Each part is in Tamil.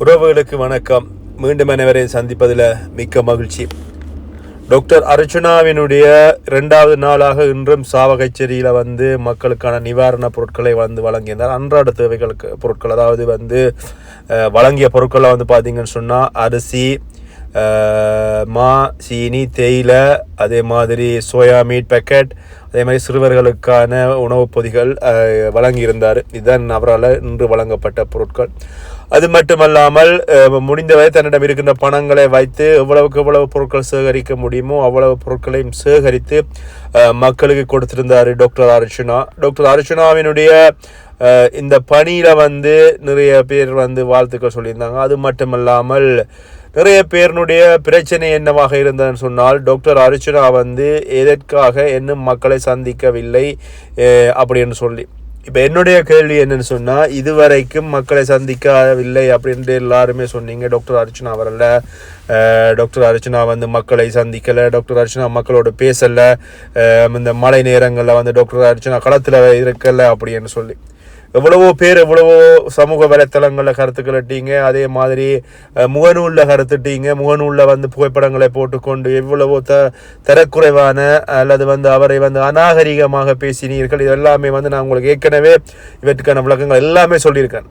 உறவுகளுக்கு வணக்கம். மீண்டும் அனைவரையும் சந்திப்பதில் மிக்க மகிழ்ச்சி. டாக்டர் அர்ச்சுனாவினுடைய இரண்டாவது நாளாக இன்றும் சாவகச்சேரியில் வந்து மக்களுக்கான நிவாரணப் பொருட்களை வந்து வழங்கியிருந்தார். அன்றாட தேவைகளுக்கு பொருட்கள் அதாவது வந்து வழங்கிய பொருட்களை வந்து பார்த்தீங்கன்னு சொன்னால் அரிசி மா சீனி தேயிலை அதே மாதிரி சோயா மீட் பேக்கெட் அதே மாதிரி சிறுவர்களுக்கான உணவுப் பொதிகள் வழங்கியிருந்தார். இதுதான் அவரால் இன்று வழங்கப்பட்ட பொருட்கள். அது மட்டுமல்லாமல் முடிந்தவரை தன்னிடம் இருக்கின்ற பணங்களை வைத்து எவ்வளவுக்கு எவ்வளவு பொருட்கள் சேகரிக்க முடியுமோ அவ்வளவு பொருட்களையும் சேகரித்து மக்களுக்கு கொடுத்திருந்தார் டாக்டர் அர்ச்சனா. டாக்டர் அர்ச்சனாவினுடைய இந்த பணியில் வந்து நிறைய பேர் வந்து வாழ்த்துக்கள் சொல்லியிருந்தாங்க. அது மட்டுமல்லாமல் நிறைய பேருனுடைய பிரச்சனை என்னவாக இருந்ததுன்னு சொன்னால் டாக்டர் அர்ச்சனா வந்து எதற்காக இன்னும் மக்களை சந்திக்கவில்லை அப்படின்னு சொல்லி. இப்போ என்னுடைய கேள்வி என்னன்னு சொன்னால் இதுவரைக்கும் மக்களை சந்திக்கவில்லை அப்படின்ட்டு எல்லாருமே சொன்னீங்க. டாக்டர் அர்ச்சனா வரல. டாக்டர் அர்ச்சனா வந்து மக்களை சந்திக்கலை. டாக்டர் அர்ச்சனா மக்களோட பேசலை. இந்த மழை நேரங்களில் வந்து டாக்டர் அர்ச்சனா களத்தில் இருக்கலை அப்படின்னு சொல்லி. எவ்வளவோ பேர் எவ்வளவோ சமூக வலைத்தளங்களில் கருத்துக்கள் இட்டீங்க. அதே மாதிரி முகநூலில் கருத்துட்டீங்க முகநூலில் வந்து புகைப்படங்களை போட்டுக்கொண்டு எவ்வளவோ த தரக்குறைவான அல்லது வந்து அவரை வந்து அநாகரிகமாக பேசினீர்கள். இது எல்லாமே வந்து நான் உங்களுக்கு ஏற்கனவே இவற்றுக்கான விளக்கங்கள் எல்லாமே சொல்லியிருக்கேன்.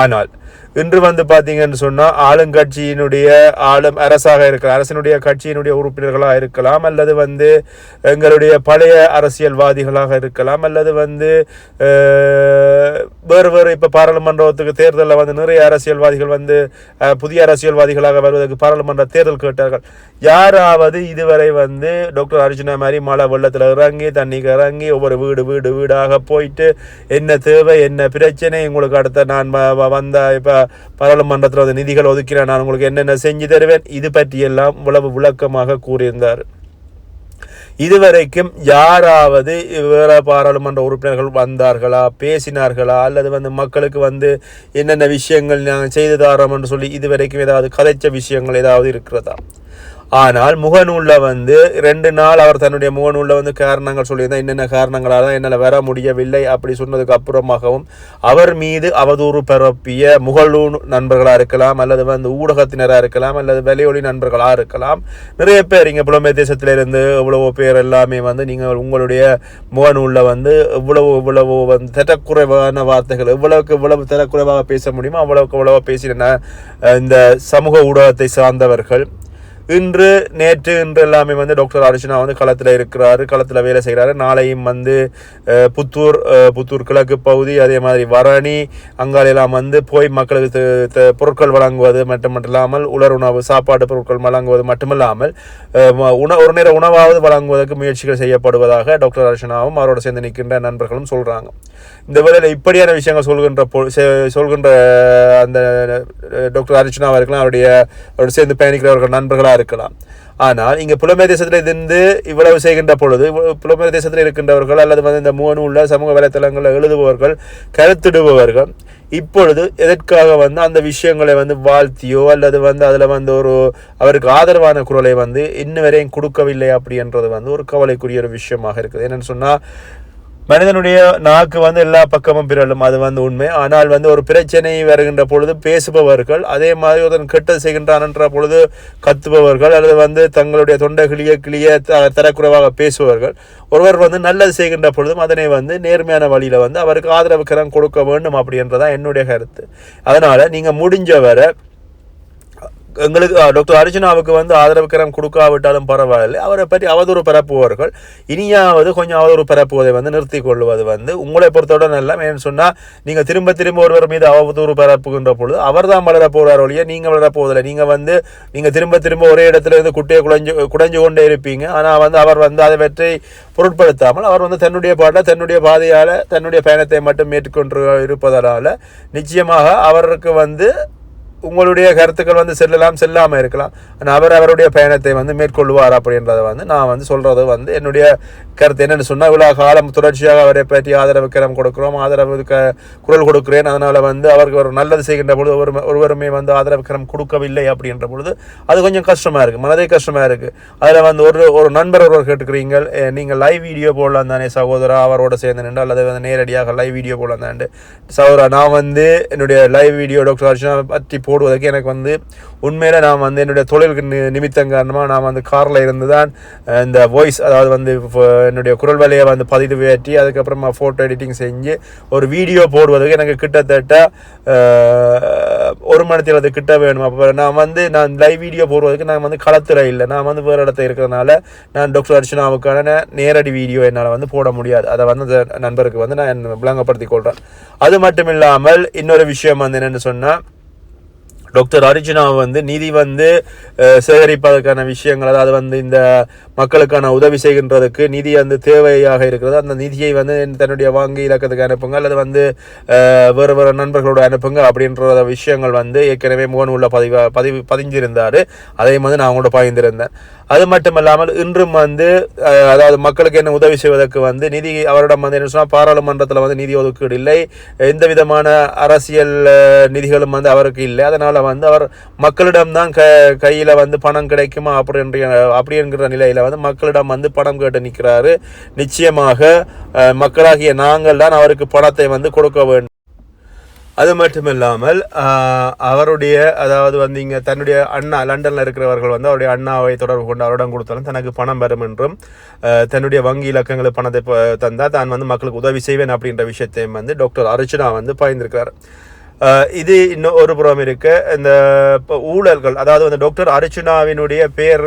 ஆனால் இன்று வந்து பார்த்தீங்கன்னு சொன்னால் ஆளுங்கட்சியினுடைய ஆளும் அரசாக இருக்கலாம் அரசினுடைய கட்சியினுடைய உறுப்பினர்களாக இருக்கலாம் அல்லது வந்து எங்களுடைய பழைய அரசியல்வாதிகளாக இருக்கலாம் அல்லது வந்து வேறு வேறு இப்போ பாராளுமன்றத்துக்கு தேர்தலில் வந்து நிறைய அரசியல்வாதிகள் வந்து புதிய அரசியல்வாதிகளாக வருவதற்கு பாராளுமன்ற தேர்தல் கேட்டார்கள். யாராவது இதுவரை வந்து டாக்டர் அர்ஜுனா மாதிரி மழை வெள்ளத்தில் இறங்கி தண்ணிக்கு இறங்கி ஒவ்வொரு வீடு வீடு வீடாக போயிட்டு என்ன தேவை என்ன பிரச்சனை உங்களுக்கு அடுத்த நான் வ- வ- வந்த இப்போ பாராளுமன்றத்தில் வந்து நிதிகள் ஒதுக்கிறேன் நான் உங்களுக்கு என்னென்ன செஞ்சு தருவேன் இது பற்றியெல்லாம் இவ்வளவு விளக்கமாக கூறியிருந்தார். இதுவரைக்கும் யாராவது வேறு பாராளுமன்ற உறுப்பினர்கள் வந்தார்களா பேசினார்களா அல்லது வந்து மக்களுக்கு வந்து என்னென்ன விஷயங்கள் நாங்கள் செய்து தாரோம் என்று சொல்லி இதுவரைக்கும் ஏதாவது கதைச்ச விஷயங்கள் ஏதாவது இருக்கிறதா? ஆனால் முகநூலில் வந்து ரெண்டு நாள் அவர் தன்னுடைய முகநூலில் வந்து காரணங்கள் சொல்லியிருந்தால் என்னென்ன காரணங்களால் தான் என்னால் வர முடியவில்லை அப்படி சொன்னதுக்கு அப்புறமாகவும் அவர் மீது அவதூறு பரப்பிய முகநூல் நண்பர்களாக இருக்கலாம் அல்லது வந்து ஊடகத்தினராக இருக்கலாம் அல்லது வெளியொலி நண்பர்களாக இருக்கலாம். நிறைய பேர் இங்கே புலமை தேசத்திலிருந்து இவ்வளவோ பேர் எல்லாமே வந்து நீங்கள் உங்களுடைய முகநூலில் வந்து இவ்வளவு இவ்வளவு வந்து திட்டக்குறைவான வார்த்தைகள் எவ்வளவுக்கு இவ்வளவு தரக்குறைவாக பேச முடியுமோ அவ்வளவுக்கு எவ்வளவு பேசின இந்த சமூக ஊடகத்தை சார்ந்தவர்கள் இன்று நேற்று இன்று எல்லாமே வந்து டாக்டர் அர்ச்சனா வந்து களத்தில் இருக்கிறாரு களத்தில் வேலை செய்கிறாரு நாளையும் வந்து புத்தூர் புத்தூர் கிழக்கு பகுதி அதே மாதிரி வரணி அங்காலெல்லாம் வந்து போய் மக்களுக்கு த- பொருட்கள் வழங்குவது மட்டுமல்லாமல் உலர் உணவு சாப்பாடு பொருட்கள் வழங்குவது மட்டுமல்லாமல் உண ஒரு நேர உணவாவது வழங்குவதற்கு முயற்சிகள் செய்யப்படுவதாக டாக்டர் அர்ச்சனாவும் அவரோட சேர்ந்து நிற்கின்ற நண்பர்களும் சொல்கிறாங்க இந்த வேளையில் இப்படியான விஷயங்கள் சொல்கின்ற சொல்கின்ற அந்த டாக்டர் அர்ச்சனாவாக இருக்கலாம் அவருடைய அவரோட சேர்ந்து பயணிக்கிறவர்கள் நண்பர்களாக இருக்கலாம். ஆனால் இங்கே புலமே தேசத்தில் இருந்து இவ்வளவு செய்கின்ற பொழுது புலமே தேசத்தில் இருக்கின்றவர்கள் அல்லது வந்து இந்த முகநூலில் சமூக வலைத்தளங்களில் எழுதுபவர்கள் கருத்திடுபவர்கள் இப்பொழுது எதற்காக வந்து அந்த விஷயங்களை வந்து வாழ்த்தியோ அல்லது வந்து அதில் வந்து ஒரு அவருக்கு ஆதரவான குரலை வந்து இன்ன வரையும் கொடுக்கவில்லை அப்படின்றது வந்து ஒரு கவலைக்குரிய ஒரு விஷயமாக இருக்குது. என்னென்னு சொன்னால் மனிதனுடைய நாக்கு வந்து எல்லா பக்கமும் பிறலும் அது வந்து உண்மை. ஆனால் வந்து ஒரு பிரச்சனை வருகின்ற பொழுது பேசுபவர்கள் அதே மாதிரி ஒருத்தன் கெட்டது செய்கின்றான்ன்ற பொழுது கத்துபவர்கள் அல்லது வந்து தங்களுடைய தொண்டை கிளிய கிளிய த தரக்குறைவாக பேசுபவர்கள் ஒருவர் வந்து நல்லது செய்கின்ற பொழுதும் அதனை வந்து நேர்மையான வழியில் வந்து அவருக்கு ஆதரவு கரம் கொடுக்க வேண்டும் அப்படின்றதான் என்னுடைய கருத்து. அதனால் நீங்கள் முடிஞ்சவரை எங்களுக்கு டாக்டர் அர்ஜுனாவுக்கு வந்து ஆதரவு கரம் கொடுக்காவிட்டாலும் பரவாயில்லை. அவரை பற்றி அவதூறு பரப்புவார்கள் இனியாவது கொஞ்சம் அவதூறு பரப்புவதை வந்து நிறுத்தி கொள்வது வந்து உங்களை பொறுத்தவுடன் நல்லா ஏன்னு சொன்னால் நீங்கள் திரும்ப திரும்ப ஒருவர் மீது அவதூறு பரப்புகின்ற பொழுது அவர் தான் வளர போகிறார் ஒழிய நீங்கள் வளர போவதில்லை. நீங்கள் வந்து நீங்கள் திரும்ப திரும்ப ஒரே இடத்துல இருந்து குட்டையை குடைஞ்சு குடைஞ்சு கொண்டே இருப்பீங்க. ஆனால் வந்து அவர் வந்து அதை பற்றி பொருட்படுத்தாமல் அவர் வந்து தன்னுடைய பாட்டில் தன்னுடைய பாதையால் தன்னுடைய பயணத்தை மட்டும் மேற்கொண்டு இருப்பதனால் நிச்சயமாக அவருக்கு வந்து உங்களுடைய கருத்துக்கள் வந்து செல்லலாம் செல்லாமல் இருக்கலாம். ஆனால் அவர் அவருடைய பயணத்தை வந்து மேற்கொள்வார் அப்படின்றத வந்து நான் வந்து சொல்கிறது வந்து என்னுடைய கருத்து. என்னென்னு சொன்னால் இவ்வளோ காலம் தொடர்ச்சியாக அவரை பற்றி ஆதரவு கரம் கொடுக்குறோம் ஆதரவு க குரல் கொடுக்குறேன். அதனால் வந்து அவருக்கு ஒரு நல்லது செய்கின்ற பொழுது ஒரு ஒருவருமே வந்து ஆதரவு கரம் கொடுக்கவில்லை அப்படின்ற பொழுது அது கொஞ்சம் கஷ்டமாக இருக்குது மனதே கஷ்டமாக இருக்குது அதில் வந்து ஒரு ஒரு நண்பர் ஒருவர் கேட்டுக்கிறீங்க நீங்கள் லைவ் வீடியோ போடலாம் தானே சகோதரா? அவரோட சேர்ந்து நின்று அல்லது வந்து நேரடியாக லைவ் வீடியோ போடலாம் தானே சகோதரா நான் வந்து என்னுடைய லைவ் வீடியோ டாக்டர் அர்ச்சனா பற்றி போடுவதற்கு எனக்கு வந்து உண்மையில் நான் வந்து என்னுடைய தொழிலுக்கு நி நிமித்தம் காரணமாக நான் வந்து காரில் இருந்து தான் இந்த வாய்ஸ் அதாவது வந்து என்னுடைய குரல் வேலையை வந்து பதிவு ஏற்றி அதுக்கப்புறமா ஃபோட்டோ எடிட்டிங் செஞ்சு ஒரு வீடியோ போடுவதற்கு எனக்கு கிட்டத்தட்ட ஒரு மணி நேரத்து கிட்ட வேணும். அப்போ நான் வந்து நான் லைவ் வீடியோ போடுவதற்கு நான் வந்து களத்தில் இல்லை. நான் வந்து வேறு இடத்துல இருக்கிறதுனால நான் டாக்டர் அர்ச்சனாவுக்கான நேரடி வீடியோ என்னால் வந்து போட முடியாது. அதை வந்து அந்த நண்பருக்கு வந்து நான் விளங்கப்படுத்திக் கொள்கிறேன் அது மட்டும் இல்லாமல் இன்னொரு விஷயம் வந்து என்னென்னு சொன்னால் டாக்டர் அர்ஜுனா வந்து நிதி வந்து சேகரிப்பதற்கான விஷயங்கள் அதாவது வந்து இந்த மக்களுக்கான உதவி செய்கின்றதுக்கு நிதி வந்து தேவையாக இருக்கிறது. அந்த நிதியை வந்து தன்னுடைய வாங்கி இலக்கத்துக்கு அனுப்புங்க அல்லது வந்து வேறு வேறு நண்பர்களோடு அனுப்புங்க அப்படின்ற விஷயங்கள் வந்து ஏற்கனவே முகநூலில் பதிவு பதிவு பதிஞ்சிருந்தார். அதையும் வந்து நான் அவங்களோட பகிர்ந்திருந்தேன். அது மட்டும் இல்லாமல் இன்றும் வந்து அதாவது மக்களுக்கு என்ன உதவி செய்வதற்கு வந்து நிதி அவரிடம் வந்து என்ன சொன்னால் பாராளுமன்றத்தில் வந்து நிதி ஒதுக்கீடு இல்லை. எந்த விதமான அரசியல் நிதிகளும் வந்து அவருக்கு இல்லை. அதனால் வந்து அவர் மக்களிடம்தான் க கையில் வந்து பணம் கிடைக்குமா அப்படின்ற அப்படி என்கிற நிலையில் வந்து மக்களிடம் வந்து பணம் கேட்டு நிற்கிறாரு. நிச்சயமாக மக்களாகிய நாங்கள் தான் அவருக்கு பணத்தை வந்து கொடுக்க வேண்டும். அது மட்டும் இல்லாமல் அவருடைய அதாவது வந்து இங்கே தன்னுடைய அண்ணா லண்டனில் இருக்கிறவர்கள் வந்து அவருடைய அண்ணாவை தொடர்பு கொண்டு அவரிடம் கொடுத்தாலும் தனக்கு பணம் வரும் என்றும் தன்னுடைய வங்கி இலக்கங்களுக்கு பணத்தை தந்தால் தான் வந்து மக்களுக்கு உதவி செய்வேன் அப்படின்ற விஷயத்தையும் வந்து டாக்டர் அர்ச்சனா வந்து பகிர்ந்திருக்கிறார். இது இன்னும் ஒரு புறம் இருக்கு. இந்த ஊழல்கள் அதாவது வந்து டாக்டர் அர்ச்சனாவினுடைய பெயர்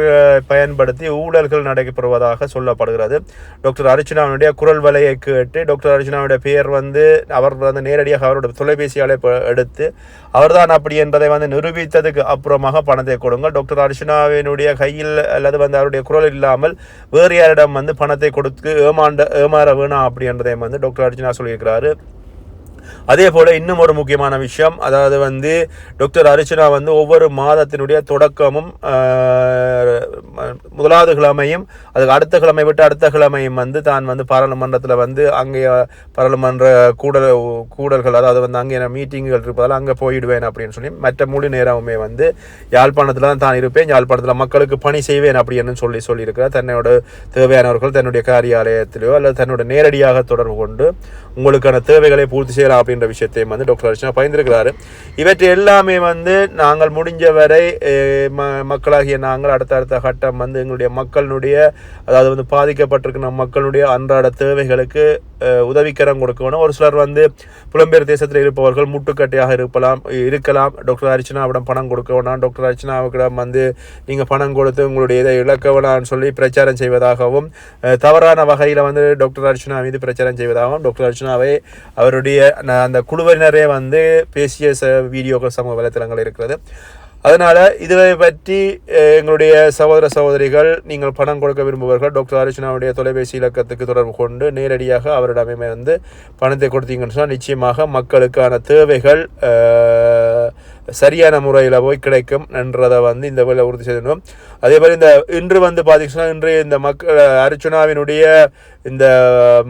பயன்படுத்தி ஊழல்கள் நடைபெறுவதாக சொல்லப்படுகிறது. டாக்டர் அர்ச்சனாவினுடைய குரல் வலையை கேட்டு டாக்டர் அர்ச்சுனாவுடைய பெயர் வந்து அவர் வந்து நேரடியாக அவரோட தொலைபேசி அழைப்பு எடுத்து அவர்தான் அப்படி என்பதை வந்து நிரூபித்ததுக்கு அப்புறமாக பணத்தை கொடுங்க டாக்டர் அர்ச்சனாவினுடைய கையில் அல்லது வந்து அவருடைய குரல் இல்லாமல் வேறு யாரிடம் வந்து பணத்தை கொடுத்து ஏமாண்ட ஏமாற வேணாம் அப்படி என்பதையும் வந்து டாக்டர் அர்ச்சுனா சொல்லியிருக்கிறாரு. அதே போல இன்னும் ஒரு முக்கியமான விஷயம் அதாவது வந்து டாக்டர் அர்ச்சனா வந்து ஒவ்வொரு மாதத்தினுடைய தொடக்கமும் முதலாவது கிழமையும் அதுக்கு அடுத்த கிழமை விட்டு அடுத்த கிழமையும் வந்து தான் வந்து பாராளுமன்றத்தில் வந்து அங்கே பாராளுமன்ற கூடல் கூடல்கள் அதாவது வந்து அங்கே மீட்டிங்குகள் இருப்பதால் அங்கே போயிடுவேன் அப்படின்னு சொல்லி மற்ற முழு நேரமுமே வந்து யாழ்ப்பாணத்தில் தான் தான் இருப்பேன். யாழ்ப்பாணத்தில் மக்களுக்கு பணி செய்வேன் அப்படின்னு சொல்லி சொல்லியிருக்கிறார். தன்னோட தேவையானவர்கள் தன்னுடைய காரியாலயத்திலேயோ அல்லது தன்னோட நேரடியாக தொடர்பு கொண்டு உங்களுக்கான தேவைகளை பூர்த்தி செய்யலாம் அப்படின்ற விஷயத்தையும் வந்து டாக்டர் அர்ச்சனா பயந்துருக்கிறாரு இவற்றை எல்லாமே வந்து நாங்கள் முடிஞ்ச வரை ம- மக்களாகிய நாங்கள் அடுத்த அடுத்த கட்டம் வந்து எங்களுடைய மக்களுடைய அதாவது வந்து பாதிக்கப்பட்டிருக்கிற மக்களுடைய அன்றாட தேவைகளுக்கு உதவிக்கரம் கொடுக்கணும். ஒரு சிலர் வந்து புலம்பெயர் தேசத்தில் இருப்பவர்கள் முட்டுக்கட்டையாக இருக்கலாம் இருக்கலாம். டாக்டர் அர்ச்சனாவிடம் பணம் கொடுக்க வேணாம். டாக்டர் அவர்களிடம் வந்து நீங்கள் பணம் கொடுத்து உங்களுடைய இதை இழக்க வேணாம்னு சொல்லி பிரச்சாரம் செய்வதாகவும் தவறான வகையில் வந்து டாக்டர் அர்ச்சனா மீது பிரச்சாரம் செய்வதாகவும் டாக்டர் அர்ச்சனாவை அவருடைய அந்த குழுவினரே வந்து பேசிய ச வீடியோக்கள் சமூக வலைத்தளங்கள் இருக்கிறது. அதனால் இதை பற்றி எங்களுடைய சகோதர சகோதரிகள் நீங்கள் பணம் கொடுக்க விரும்புபவர்கள் டாக்டர் அர்ச்சனாவுடைய தொலைபேசி இலக்கத்துக்கு தொடர்பு கொண்டு நேரடியாக அவரிடமே வந்து பணத்தை கொடுத்தீங்கன்னு சொன்னால் நிச்சயமாக மக்களுக்கான தேவைகள் சரியான முறையில் போய் கிடைக்கும் என்றதை வந்து இந்த வேலை உறுதி செய்யணும் அதே மாதிரி இந்த இன்று வந்து பார்த்தீங்கன்னா இன்று இந்த மக்கள் அர்ச்சனாவினுடைய இந்த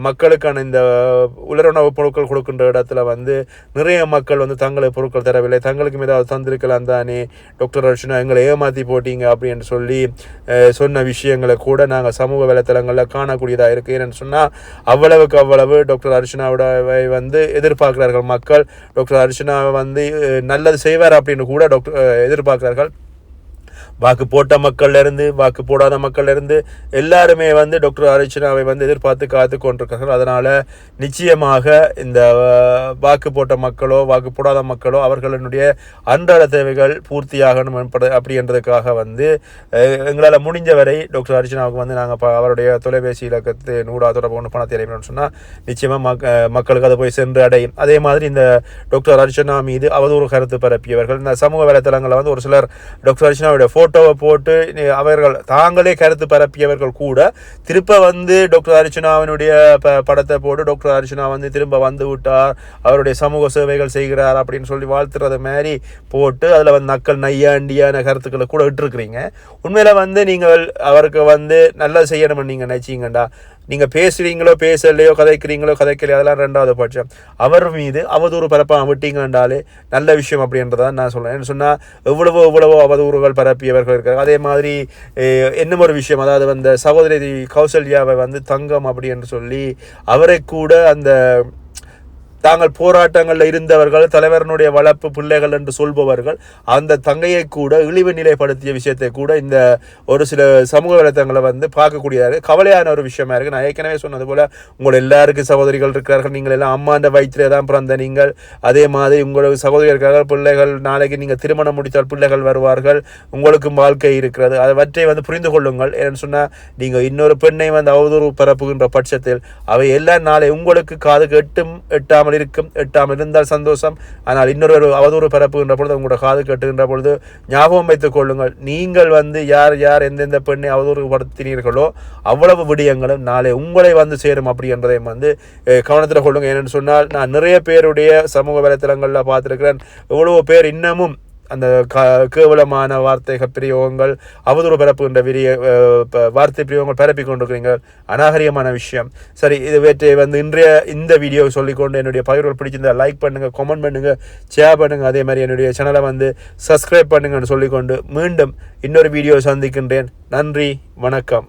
மக்களுக்கான இந்த உலருணவு பொருட்கள் கொடுக்கின்ற இடத்துல வந்து நிறைய மக்கள் வந்து தங்களுக்கு பொருட்கள் தரவில்லை. தங்களுக்கு ஏதாவது தந்திருக்கலாம் தானே. டாக்டர் அர்ச்சுனா எங்களை ஏமாற்றி போட்டீங்க அப்படின்னு சொல்லி சொன்ன விஷயங்களை கூட நாங்கள் சமூக வலைத்தளங்களில் காணக்கூடியதாக இருக்குது ஏன்னு சொன்னால் அவ்வளவுக்கு அவ்வளவு டாக்டர் அர்ச்சனாவோட வந்து எதிர்பார்க்கிறார்கள் மக்கள். டாக்டர் அர்ச்சனா வந்து நல்லது செய்வார் அப்படின்னு கூட டாக்டர் எதிர்பார்க்கிறார்கள். வாக்கு போட்ட மக்கள்ல இருந்து வாக்கு போடாத மக்கள்ல இருந்து எல்லாருமே வந்து டாக்டர் அர்ச்சனாவை வந்து எதிர்பார்த்து காத்து கொண்டிருக்கிறார்கள். அதனால நிச்சயமாக இந்த வாக்கு போட்ட மக்களோ வாக்கு போடாத மக்களோ அவர்களுடைய அன்றாட தேவைகள் பூர்த்தியாகணும் அப்படின்றதுக்காக வந்து எங்களால் முடிஞ்ச வரை டாக்டர் அர்ச்சனாவுக்கு வந்து நாங்கள் அவருடைய தொலைபேசி இலக்கத்து நூடா தொடர்பு ஒன்று பணத்தை அடையணும்னு சொன்னால் நிச்சயமாக மக் மக்களுக்கு அது போய் சென்று அடையும். அதே மாதிரி இந்த டாக்டர் அர்ச்சனா மீது அவதூறு கருத்து பரப்பியவர்கள் இந்த சமூக வலைத்தளங்களில் வந்து ஒரு சிலர் டாக்டர் அர்ச்சனாவுடைய ஃபோட்டோவை போட்டு அவர்கள் தாங்களே கருத்து பரப்பியவர்கள் கூட திருப்ப வந்து டாக்டர் அர்ச்சனாவினுடைய ப படத்தை போட்டு டாக்டர் அர்ச்சனா வந்து திரும்ப வந்து விட்டார் அவருடைய சமூக சேவைகள் செய்கிறார் அப்படின்னு சொல்லி வாழ்த்துறது மாதிரி போட்டு அதில் வந்து நக்கல் நையாண்டியான கருத்துக்களை கூட விட்டுருக்குறீங்க உண்மையில் வந்து நீங்கள் அவருக்கு வந்து நல்லா செய்யணும்னு நீங்கள் நினச்சிங்கண்டா? நீங்கள் பேசுகிறீங்களோ பேசலையோ கதைக்கிறீங்களோ கதைக்கலையோ அதெல்லாம் ரெண்டாவது பட்சம். அவர் மீது அவதூறு பரப்பாக விட்டீங்கன்றாலே நல்ல விஷயம் அப்படின்றதான் நான் சொல்கிறேன் என்ன சொன்னால் எவ்வளவோ எவ்வளவோ தகவல் பரப்பியவர்கள் இருக்காங்க. அதே மாதிரி என்ன ஒரு விஷயம் அதாவது அந்த சகோதரி கௌசல்யாவை வந்து தங்கம் அப்படி என்று சொல்லி அவரை கூட அந்த தாங்கள் போராட்டங்களில் இருந்தவர்கள் தலைவரனுடைய வளர்ப்பு பிள்ளைகள் என்று சொல்பவர்கள் அந்த தங்கையை கூட இழிவு நிலைப்படுத்திய விஷயத்தை கூட இந்த ஒரு சில சமூக வலைத்தளங்களை வந்து பார்க்கக்கூடியதாக கவலையான ஒரு விஷயமா இருக்குது நான் ஏற்கனவே சொன்னது போல் உங்கள் எல்லாருக்கும் சகோதரிகள் இருக்கிறார்கள் நீங்கள் எல்லாம் அம்மாண்ட வயிற்றிலே தான் பிறந்த நீங்கள். அதே மாதிரி உங்களுக்கு சகோதரி இருக்கிறார்கள் பிள்ளைகள் நாளைக்கு நீங்கள் திருமணம் முடித்தால் பிள்ளைகள் வருவார்கள் உங்களுக்கும் வாழ்க்கை இருக்கிறது. அவற்றை வந்து புரிந்து கொள்ளுங்கள். ஏன்னு சொன்னால் நீங்கள் இன்னொரு பெண்ணை வந்து அவதூறு பரப்புகின்ற பட்சத்தில் அவை எல்லாம் நாளை உங்களுக்கு காதுக்கு எட்டும் எட்டாமல் இருக்கும். எட்டாமல் இருந்தால் சந்தோஷம். ஆனால் இன்னொரு அவதூறு பரப்புகின்ற பொழுது உங்களோட காது கட்டுகின்ற பொழுது ஞாபகம் வைத்துக் கொள்ளுங்கள். நீங்கள் வந்து யார் யார் எந்தெந்த பெண்ணை அவதூறுபடுத்தினீர்களோ அவ்வளவு விடயங்களும் நாளை உங்களை வந்து சேரும் அப்படி என்பதையும் வந்து கவனத்தில் கொள்ளுங்கள். ஏன்னு சொன்னால் நான் நிறைய பேருடைய சமூக வலைத்தளங்களில் பார்த்துருக்கிறேன். எவ்வளோ பேர் இன்னமும் அந்த க கேவலமான வார்த்தை பிரயோகங்கள் அவதூறு பரப்புகின்ற விரிய வார்த்தை பிரயோகங்கள் பரப்பி கொண்டிருக்கிறீங்க. அநாகரிகமான விஷயம். சரி இது வந்து இன்றைய இந்த வீடியோ சொல்லிக்கொண்டு என்னுடைய பகிர்வுகள் பிடிச்சிருந்தால் லைக் பண்ணுங்கள் கமெண்ட் பண்ணுங்கள் ஷேர் பண்ணுங்கள் அதே மாதிரி என்னுடைய சேனலை வந்து சப்ஸ்கிரைப் பண்ணுங்கன்னு சொல்லிக்கொண்டு மீண்டும் இன்னொரு வீடியோ சந்திக்கின்றேன். நன்றி வணக்கம்.